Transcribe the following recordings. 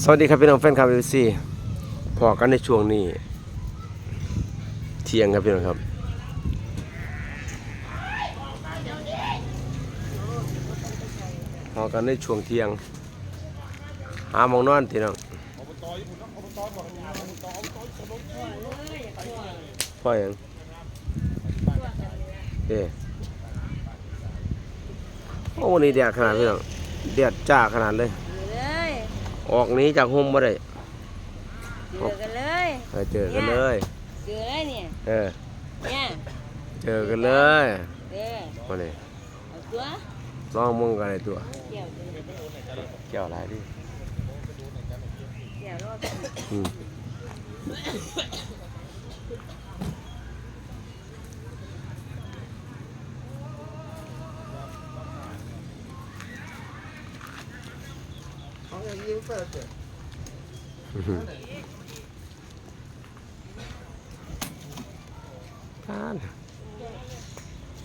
สวัสดีครับพี่น้องแฟนคลับเอฟซีพอกันในช่วงนี้ เที่ยงครับพี่น้องครับ พอกันในช่วงเที่ยง หาหมองนอนพี่น้องพ่อยังเด้โอ้วันนี้แดดขนาดพี่น้องแดดจ้าขนาดเลย อยู่เลยออกหนี้จากห่มบ่ได้เจอกันเลยเออเจอกันเลย เจอเลยเนี่ยเออเนี่ยเจอกันเลยเด้อมาเนี่ยเอาตัวลองมึงกันเลยตัวเกี่ยวเด้อเด้อเกี่ยวอะไรดิเกี่ยวรอบ ท่างนี้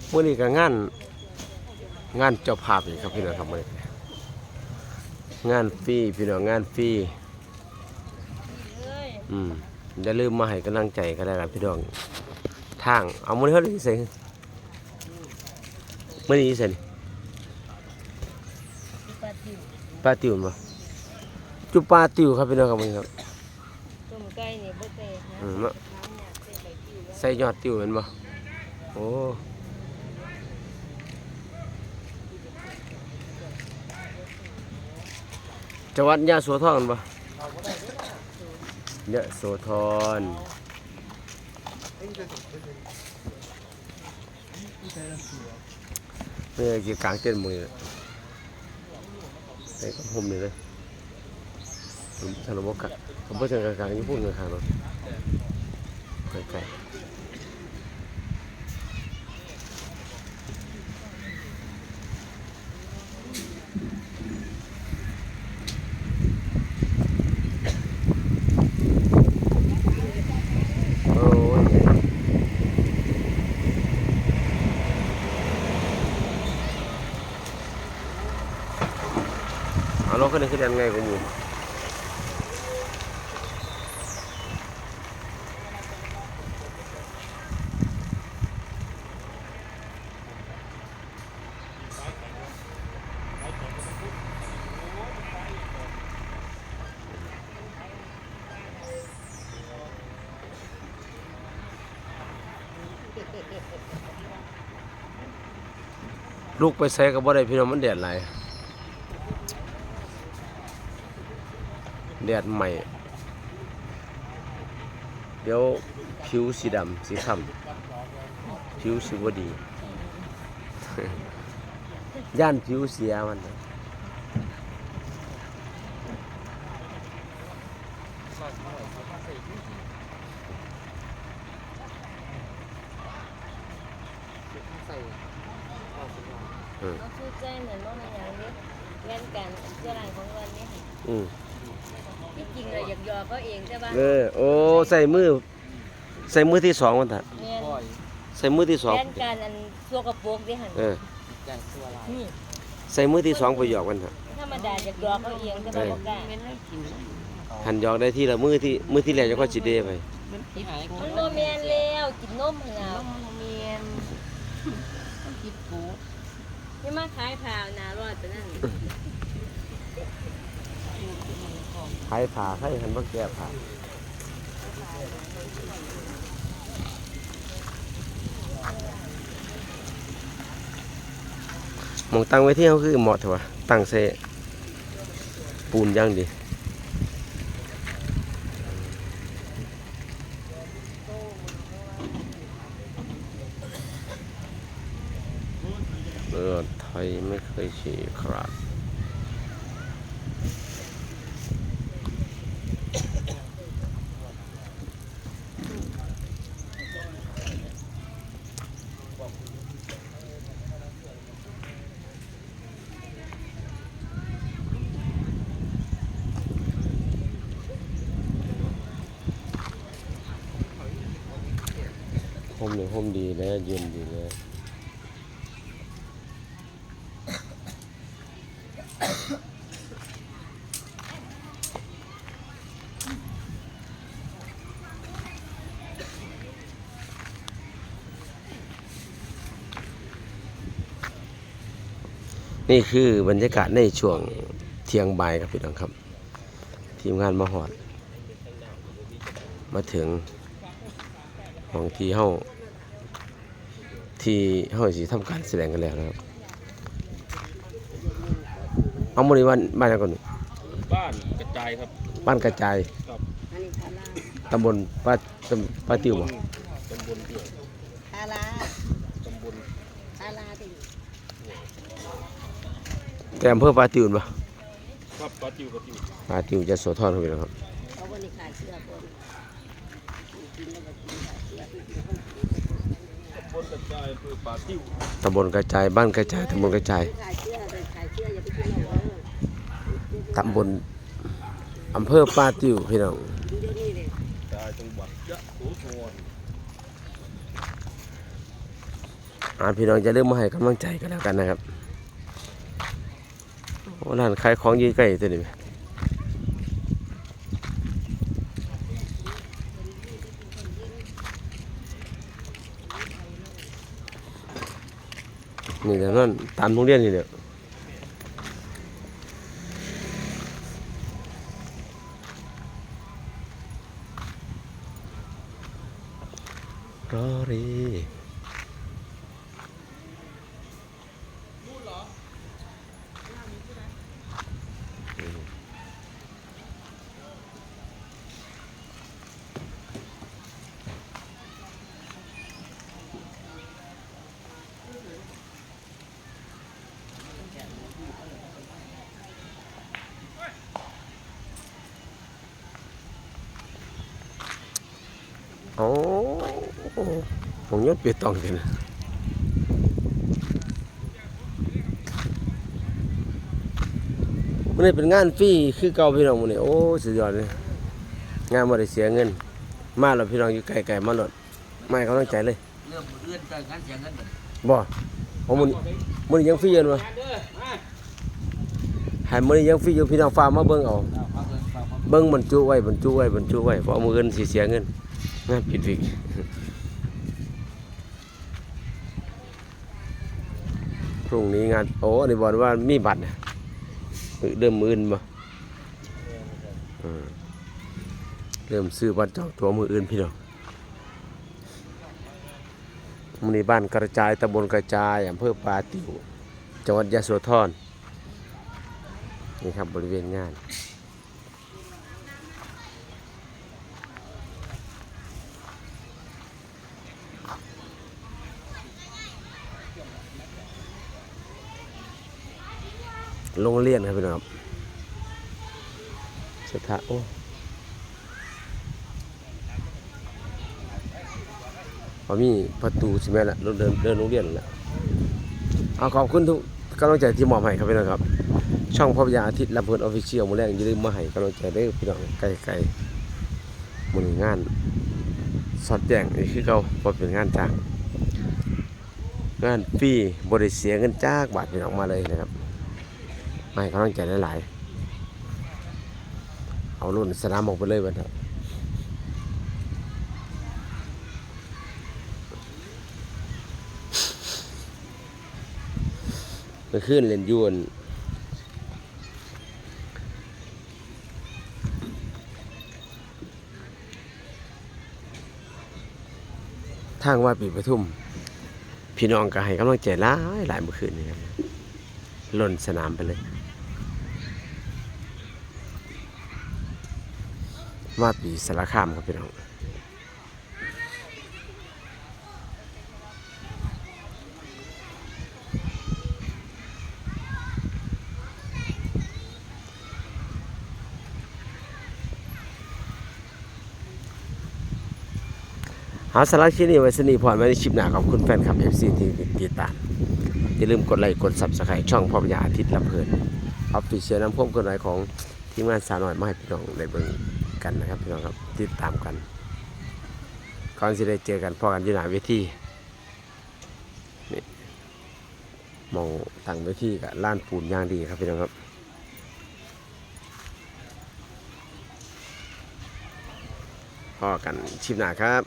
เมื่อนี้ก็งานงานเจ้าภาพอีกครับพี่น้องครับมื่อนี้งานฟรีพี่น้องงานฟรีอืมอย่าลืมมาให้กำลังใจกันได้ครับพี่น้องทางเอามือเท่าไหร่ใส่มื่อนี้ใส่นี่ปลาติวปลาติวมา จุปลาติวครับพี่น้องครับมื่อนี้ครับต้มไก่นี่บ่เตะนะอืมมาน้ำเนี่ยเตะใส่ติวแล้วใส่ยอดติวเห็นบ่โอ้จังหวัดยะโสธรบ่ยะโสธรนี่คือกลางเต้นมือนี่ใส่กับผมนี่เลย ผมทานบกะผมเพิ่งกลางๆญี่ปุ่นกลางๆเนาะใกล้ๆโอ้ยเอาราขึ้นขึ้นยังไงกูมู ลูกไปใส่กับบ่ได้พี่น้องมันแดดไหลแดดใหม่ เดี๋ยวผิวสีดำสีค้ำผิวสีบ่ดี ย่านผิวเสียมันนะ ใส่ข้าวสุกหน่ อยอืมเอาชื่อใจเหมือนว่ามันอย่างนี้งานการเจ้าหลานของวันนี้อืมที่จริงเราอยากยอก็เองใช่ป่ะเออโอ้ใส่มือ ใส่มือที่สองมันถัดเนี่ยก้อยใส่มือที่สองงานการอันซัวกระโปรงที่หันเออแกงตัวลายนี่ใส่มือที่สองไปหยอกมันถัดธรรมดาอยากยอก็เองใช่ป่ะบอกกล้าหันหยอกได้ที่ละมือที่มือที่แรกจะก็จิเดไปที่หายมันโมเมนแล้วกินนมเหงาเมียนกินปู ไมาขายผ่าหนารอดไปนั่นขายผ่าให้หันว่าแก้ผ่าหมองตั้งไว้ที่เขาคือเหมาะเถอะตั้งเซปูนย่างดี เออไม่เคยฉีกขาดห่มหนึ่งห่มดีแล้วเย็นดีแล้ว นี่คือบรรยากาศในช่วงเที่ยงบ่ายครับพี่น้องครับ ทีมงานมาหอด มาถึงของที่เฮาที่เฮาสิทำการแสดงกันแล้วนะครับ เอามื้อนี้วันบ้านหยังก่อนนี่บ้านกระจายครับ บ้านกระจายอันนี้ทาราตำบลป้าตำป้าติวบ่ ตำบลเดียว ทารา ตำบล ทาราติ แต่อำเภอป้าติวบ่ครับปลาติวปลาติวป้าติวจะโสธรครับพี่น้องครับเขาวันนี้ขายเสื้อคนกินแล้วก็กินขายเสื้อตำบลกระจายคือปลาติวตำบลกระจายบ้านกระจายตำบลกระจายขายเสื้อเลยขายเสื้ออย่าไปกินเอาเออตำบลอำเภอป้าติวพี่น้องกินเดี๋ยวนี้เลยกระจายจังหวัดยะโสธรอ่าพี่น้องจะเริ่มมาให้กำลังใจกันแล้วกันนะครับ โอ้นั่นขายของยืนใกล้ตัวนี้นี่เดี๋ยวนั่นตามโรงเรียนนี่เดี๋ยวรอรี โอ้ผมยศเปียตองกันมันนี่เป็นงานฟรีคือเก่าพี่น้องมันนี่โอ้สุดยอดเลยงานมาได้เสียเงิน มาแล้วพี่น้องอยู่ไกลๆมาหลดไม่เขาต้องใจเลยเรื่องเรื่องการงานเสียเงินบัดบ่ผมมันมันยังฟรีอยู่วะให้มันยังฟรีอยู่พี่น้องฟ้ากมาเบิ่งเอาเอาฟังเบิ่งฟังฟังเบิ่งบรรจุไว้บรรจุไว้บรรจุไว้เพราะมืออื่นสิเสียเงิน งานผิดวิกพรุ่งนี้งาน โอ้อันนี้บอกว่ามีบัตรนะเริ่มมืออื่นบ่เริ่มซื้อบัตรจองตัวมืออื่นพี่น้องมันนี้บ้านกระจายตำบลกระจายอำเภอปาติวจังหวัดยะโสธรนี่ครับบริเวณงาน โรงเรียนครับพี่น้องครับสถาโอ้พอมีประตูใช่ไหมล่ะเราเดินเดินโรงเรียนแล้วเอาขอบคุณทุกกำลังใจที่มอบให้ครับพี่น้องครับ ช่องพ่อพญาอาทิตย์ลำเพลินออฟฟิเชียลมือแรกอย่าลืมมาให้กำลังใจได้พี่น้องไกลๆมืองาน สอดแจ้งนี่คือเขาพอเป็นงานจ้างงานฟรีบริเสียเงินจ้ากบาทพี่น้องมาเลยนะครับ ไม่กำลังใจหลายๆเอารุ่นสนามออกไปเลยวันเถอะเมื่อคืนเล่นยวนทางว่าปีปทุม พี่น้องก็ให้กำลังใจหลายหลายเมื่อคืนนี้ครับล่นสนามไปเลย วาปีสารคามครับพี่น้องหาสาระที่นี่ไว้สนีพรไว้ในชิปหนาขอบคุณแฟนคลับ FC ที่ติดตามอย่าลืมกดไลค์กด Subscribe ช่องพ่อพญาอาทิตย์ลำเพลินออฟฟิเชียลน้ำพ่วงกดไลค์ของทีมงานสาวน้อยมาให้พี่น้องได้เบิ่ง กันนะครับพี่น้องครับติดตามกันก่อนสิได้เจอกันพอกันอยู่หน้าเวทีนี่มองตั้งเวทีกับล้านปูนย่างดีครับพี่น้องครับพอกันชิมหน้าครับ